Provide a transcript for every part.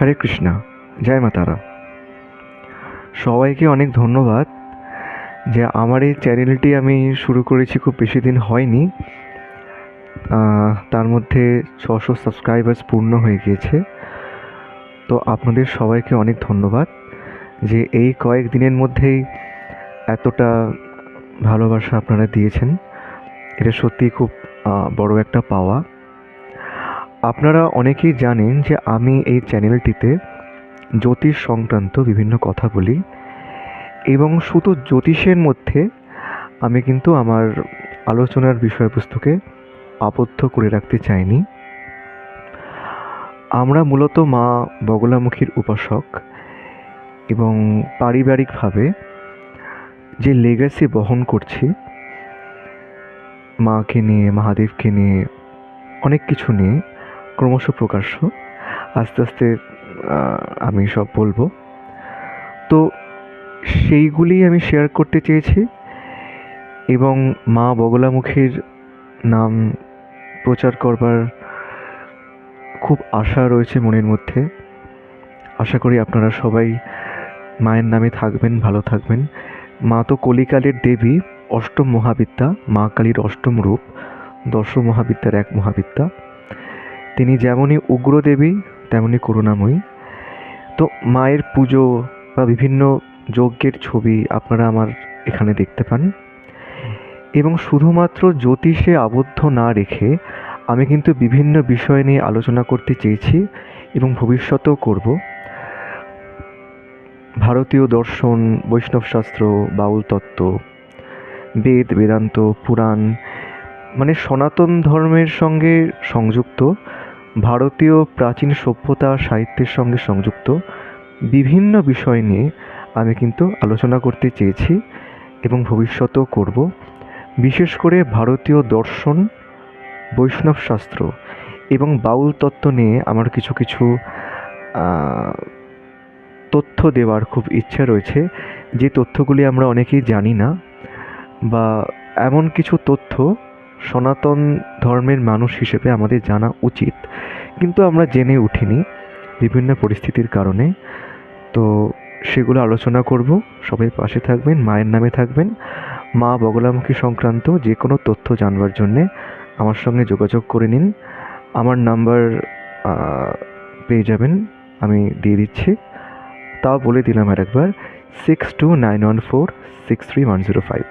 হরে কৃষ্ণা, জয় মা তারা। সবাইকে অনেক ধন্যবাদ যে আমার এই চ্যানেলটি আমি শুরু করেছি খুব বেশি দিন হয়নি। তার মধ্যে ছশো সাবস্ক্রাইবার্স পূর্ণ হয়ে গিয়েছে। তো আপনাদের সবাইকে অনেক ধন্যবাদ যে এই কয়েক দিনের মধ্যেই এতটা ভালোবাসা আপনারা দিয়েছেন। এটা সত্যি খুব বড় একটা পাওয়া। আপনারা অনেকেই জানেন যে আমি এই চ্যানেলটিতে জ্যোতিষ সংক্রান্ত বিভিন্ন কথা বলি এবং শুধু জ্যোতিষের মধ্যে আমি কিন্তু আমার আলোচনার বিষয়বস্তুকে আবদ্ধ করে রাখতে চাইনি। আমরা মূলত মা বগলামুখীর উপাসক এবং পারিবারিকভাবে যে লেগাসি বহন করছি, মাকে নিয়ে, মহাদেবকে নিয়ে, অনেক কিছু নিয়ে ক্রমশ প্রকাশ্য। আস্তে আস্তে আমি সব বলব। তো সেইগুলি আমি শেয়ার করতে চেয়েছি এবং মা বগলামুখীর নাম প্রচার করবার খুব আশা রয়েছে মনের মধ্যে। আশা করি আপনারা সবাই মায়ের নামে থাকবেন, ভালো থাকবেন। মা তো কলিকালের দেবী, অষ্টম মহাবিদ্যা, মা কালীর অষ্টম রূপ দশ মহাবিদ্যার এক মহাবিদ্যা। তিনি যেমনই উগ্র দেবী তেমনই করুণাময়ী। তো মায়ের পুজো বা বিভিন্ন যজ্ঞের ছবি আপনারা আমার এখানে দেখতে পান। এবং শুধুমাত্র জ্যোতিষে আবদ্ধ না রেখে আমি কিন্তু বিভিন্ন বিষয় নিয়ে আলোচনা করতে চেয়েছি এবং ভবিষ্যতেও করব। ভারতীয় দর্শন, বৈষ্ণব শাস্ত্র, বাউল তত্ত্ব, বেদ, বেদান্ত, পুরাণ মানে সনাতন ধর্মের সঙ্গে সংযুক্ত। ভারতীয় প্রাচীন সভ্যতা সাহিত্যের সঙ্গে সংযুক্ত বিভিন্ন বিষয় নিয়ে আমি কিন্তু আলোচনা করতে চেয়েছি এবং ভবিষ্যতেও করব। বিশেষ করে ভারতীয় দর্শন, বৈষ্ণব শাস্ত্র এবং বাউল তত্ত্ব নিয়ে আমার কিছু কিছু তথ্য দেওয়ার খুব ইচ্ছা রয়েছে। যে তথ্যগুলি আমরা অনেকেই জানি না বা এমন কিছু তথ্য সনাতন ধর্মের মানুষ হিসেবে আমাদের জানা উচিত। কিন্তু আমরা জেনে উঠিনি বিভিন্ন পরিস্থিতির কারণে। তো সেগুলো আলোচনা করব। সবাই পাশে থাকবেন, মায়ের নামে থাকবেন। মা বগলামুখী সংক্রান্ত যে কোনো তথ্য জানবার জন্যে আমার সঙ্গে যোগাযোগ করে নিন। আমার নাম্বার পেয়ে যাবেন। আমি দিয়ে দিচ্ছি। তাও বলে দিলাম আর একবার six two nine one four six three one zero five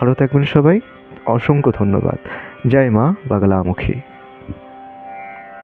ভালো থাকবেন সবাই। অসংখ্য ধন্যবাদ। জয় মা বাগলামুখী।